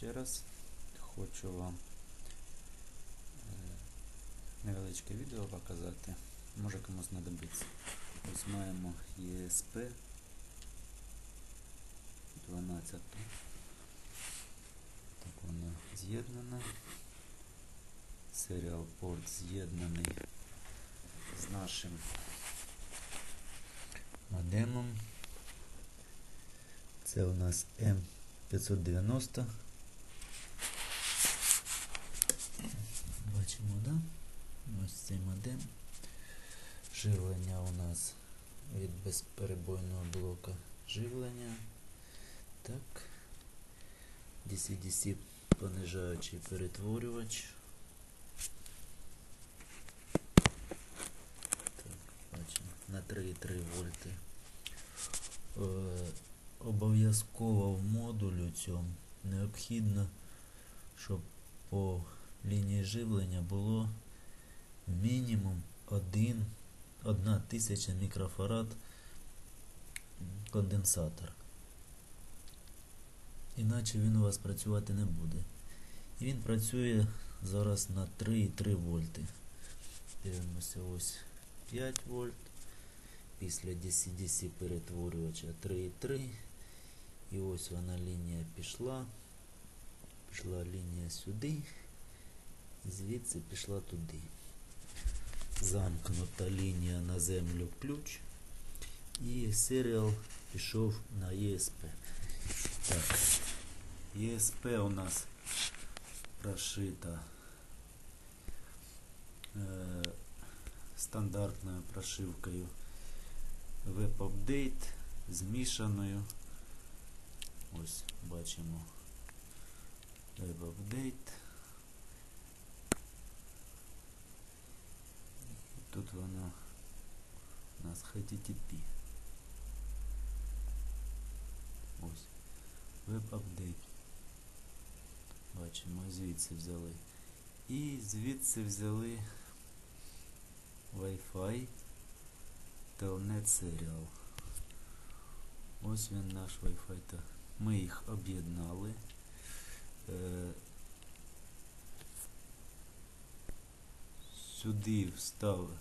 ще раз хочу вам е, невеличке відео показати. Може комусь знадобиться. Ось маємо ESP 12. Так воно з'єднане. Серіал порт з'єднаний з нашим модемом. Це у нас М590. Бачимо, да? Ось цей модем. Живлення у нас від безперебойного блока живлення. Так. DC-DC понижаючий перетворювач. Так, бачимо. На 3,3 вольти. Е, обов'язково в модулю цьому необхідно, щоб по лінії живлення було мінімум 1, 1 тисяча мікрофарад конденсатор. Іначе він у вас працювати не буде. І він працює зараз на 3,3 вольти. Дивимося ось 5 вольт. Після DC-DC перетворювача 3,3. І ось вона лінія пішла. Пішла лінія сюди. Звідси пішла туди. Замкнута лінія на землю ключ. І серіал пішов на ESP. Так. ESP у нас прошита е, стандартною прошивкою веб-апдейт змішаною. Ось бачимо веб-апдейт. Тут вона у нас HTTP. Ось. Веб-апдейт. Бачимо, звідси взяли. І звідси взяли Wi-Fi Telnet Serial. Ось він наш Wi-Fi. Ми їх об'єднали. Сюди вставили.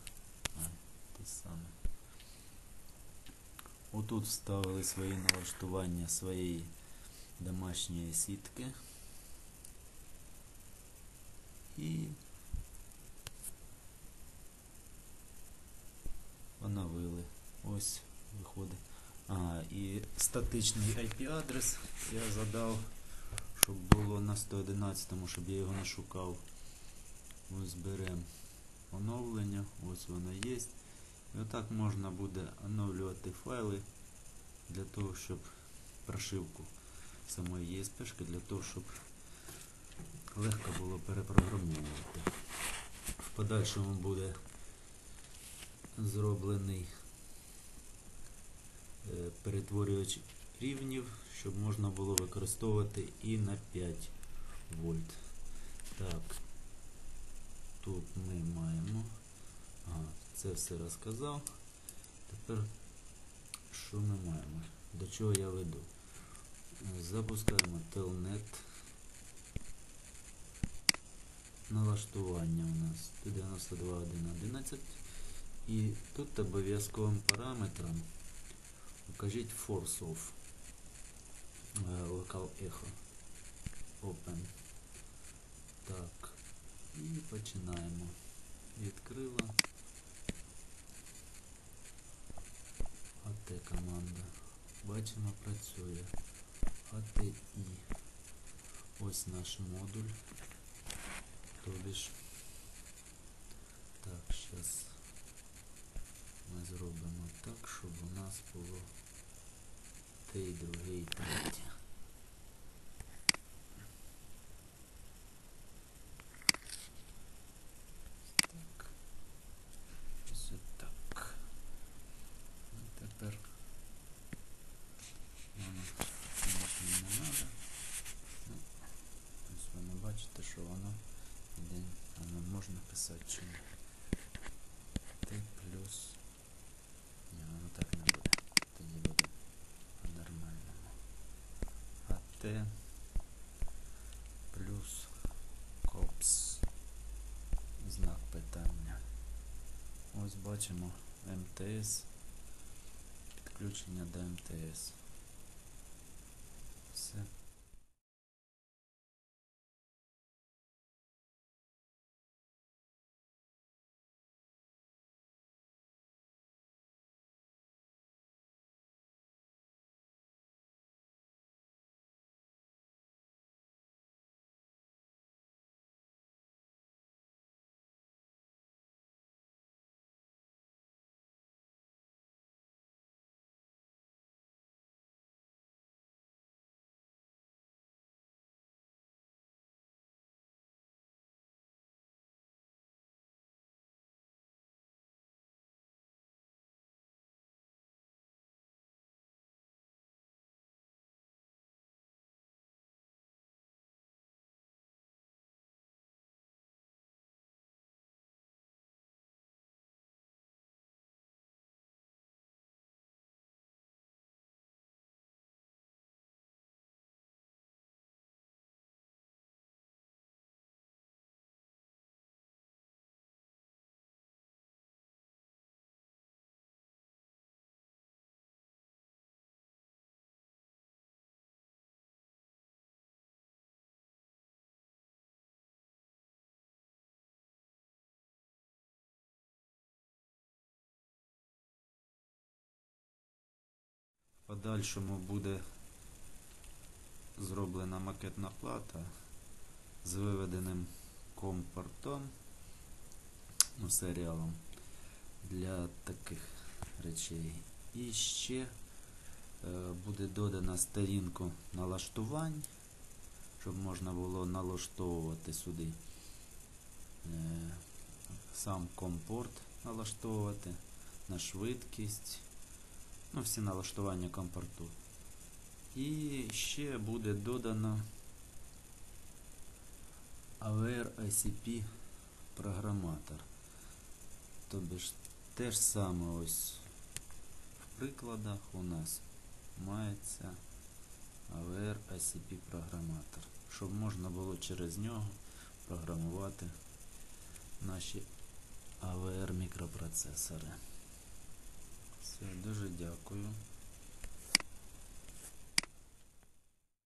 Те саме. Отут вставили свої налаштування своєї домашньої сітки. І оновили. Ось виходить. А, і статичний IP-адрес я задав, щоб було на 111, щоб я його не шукав. Ось беремо оновлення, ось воно є. І отак можна буде оновлювати файли для того, щоб прошивку самої ESP, для того, щоб легко було перепрограмовувати. В подальшому буде зроблений е, перетворювач рівнів, щоб можна було використовувати і на 5 вольт. Так, тут ми маємо. Ага, це все розказав. Тепер що ми маємо? До чого я веду? Запускаємо Telnet. Налаштування у нас 92.1.11 і тут обов'язковим параметром укажіть force off local echo open. Так. І починаємо. Відкрила. АТ команда. Бачимо, працює. ATI. Ось наш модуль. Тобі ж. Так, зараз ми зробимо так, щоб у нас було те і друге і третє. побачимо. Ти плюс. Ні, ну, воно так не буде. не буде по-нормальному. А Т плюс копс. Знак питання. Ось бачимо МТС. Підключення до МТС. Все. Подальшому буде зроблена макетна плата з виведеним компортом, ну, серіалом для таких речей. І ще е, буде додана сторінку налаштувань, щоб можна було налаштовувати сюди е, сам компорт налаштовувати на швидкість, ну, всі налаштування компорту. І ще буде додано AWR ICP програматор. Тобі ж те ж саме ось в прикладах у нас мається AWR ICP програматор, щоб можна було через нього програмувати наші AWR мікропроцесори. Все, дуже дякую.